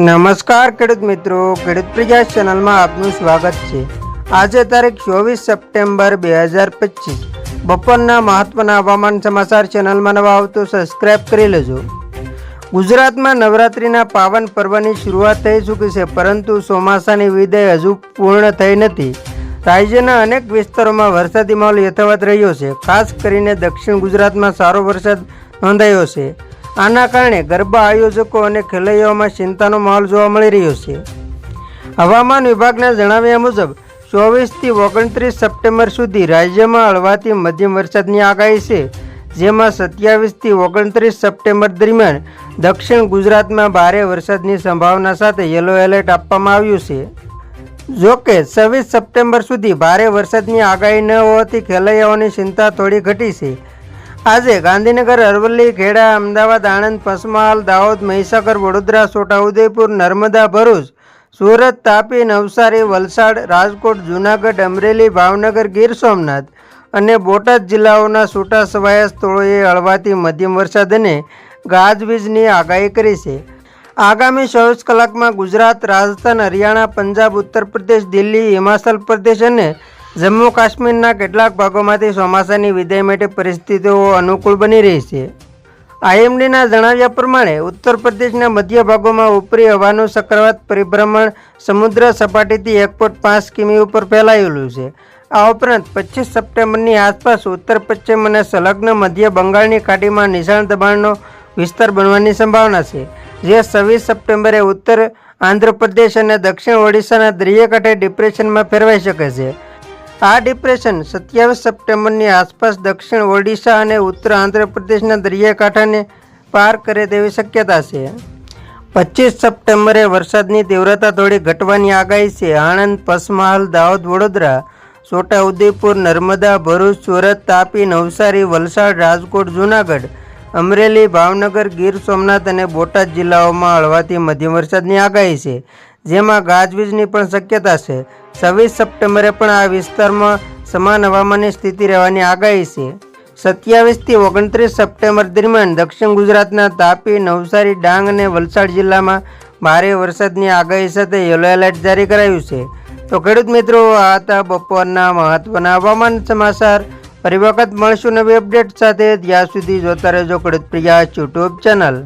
નમસ્કાર ખેડૂત મિત્રો, ખેડૂત પ્રજા ચેનલમાં આપનું સ્વાગત છે. આજે તારીખ ચોવીસ સપ્ટેમ્બર બે હજાર પચીસ. બપોરના મહત્વના હવામાન સમાચાર ચેનલમાં નવા આવતો સબસ્ક્રાઇબ કરી લેજો. ગુજરાતમાં નવરાત્રિના પાવન પર્વની શરૂઆત થઈ ચૂકી છે, પરંતુ ચોમાસાની વિદાય હજુ પૂર્ણ થઈ નથી. રાજ્યના અનેક વિસ્તારોમાં વરસાદી માહોલ યથાવત રહ્યો છે, ખાસ કરીને દક્ષિણ ગુજરાતમાં સારો વરસાદ નોંધાયો છે. આના કારણે ગરબા આયોજકો અને ખેલૈયાઓમાં ચિંતાનો માહોલ જોવા મળી રહ્યો છે. હવામાન વિભાગના જણાવ્યા મુજબ, ચોવીસથી ઓગણત્રીસ સપ્ટેમ્બર સુધી રાજ્યમાં હળવાથી મધ્યમ વરસાદની આગાહી છે, જેમાં સત્યાવીસથી ઓગણત્રીસ સપ્ટેમ્બર દરમિયાન દક્ષિણ ગુજરાતમાં ભારે વરસાદની સંભાવના સાથે યલો એલર્ટ આપવામાં આવ્યું છે. જોકે છવ્વીસ સપ્ટેમ્બર સુધી ભારે વરસાદની આગાહી ન હોવાથી ખેલૈયાઓની ચિંતા થોડી ઘટી છે આજે ગાંધીનગર, અરવલ્લી, ખેડા, અમદાવાદ, આણંદ, પંચમહાલ, દાહોદ, મહીસાગર, વડોદરા છોટાઉદેપુર નર્મદા, ભરૂચ, સુરત, તાપી, નવસારી, વલસાડ, રાજકોટ, જૂનાગઢ, અમરેલી, ભાવનગર, ગીર સોમનાથ અને બોટાદ જિલ્લાઓના છૂટા છવાયા સ્થળોએ હળવાથી મધ્યમ વરસાદ અને ગાજવીજની આગાહી કરી છે. આગામી ચોવીસ કલાકમાં ગુજરાત, રાજસ્થાન, હરિયાણા, પંજાબ, ઉત્તર પ્રદેશ, દિલ્હી, હિમાચલ પ્રદેશ અને જમ્મુ કાશ્મીરના કેટલાક ભાગોમાંથી ચોમાસાની વિદાય માટે પરિસ્થિતિઓ અનુકૂળ બની રહી છે. આઈએમડીના જણાવ્યા પ્રમાણે, ઉત્તર પ્રદેશના મધ્ય ભાગોમાં ઉપરી હવાનું ચક્રવાત પરિભ્રમણ સમુદ્ર સપાટીથી એક પોઈન્ટ પાંચ કિમી ઉપર ફેલાયેલું છે. આ ઉપરાંત પચીસ સપ્ટેમ્બરની આસપાસ ઉત્તર, પશ્ચિમ અને સંલગ્ન મધ્ય બંગાળની ખાડીમાં નિશાન દબાણનો વિસ્તાર બનવાની સંભાવના છે, જે છવ્વીસ સપ્ટેમ્બરે ઉત્તર આંધ્રપ્રદેશ અને દક્ષિણ ઓડિશાના દરિયાકાંઠે ડિપ્રેશનમાં ફેરવાઈ શકે છે. આ ડિપ્રેશન સત્યાવીસ સપ્ટેમ્બરની આસપાસ દક્ષિણ ઓડિશા અને ઉત્તર આંધ્રપ્રદેશના દરિયાકાંઠાને પાર કરે તેવી શક્યતા છે. પચીસ સપ્ટેમ્બરે વરસાદની તીવ્રતા થોડી ઘટવાની આગાહી છે. આણંદ, પસમહાલ, દાહોદ, વડોદરા, છોટાઉદેપુર, નર્મદા, ભરૂચ, સુરત, તાપી, નવસારી, વલસાડ, રાજકોટ, જૂનાગઢ, અમરેલી, ભાવનગર, ગીર સોમનાથ અને બોટાદ જિલ્લાઓમાં હળવાથી મધ્યમ વરસાદની આગાહી છે. જેમાં ગાજવીજની પણ શક્યતા છે. છવ્વીસ સપ્ટેમ્બરે પણ આ વિસ્તારમાં સમાન હવામાનની સ્થિતિ રહેવાની આગાહી છે. સત્યાવીસથી ઓગણત્રીસ સપ્ટેમ્બર દરમિયાન દક્ષિણ ગુજરાતના તાપી, નવસારી, ડાંગ અને વલસાડ જિલ્લામાં ભારે વરસાદની આગાહી સાથે યલો એલર્ટ જારી કરાયું છે. તો ખેડૂત મિત્રો, આ હતા બપોરના મહત્વના હવામાન સમાચાર. ફરી વખત મળશું નવી અપડેટ સાથે. ત્યાં સુધી જોતા રહેજો ખેડૂત પ્રિયા યુટ્યુબ ચેનલ.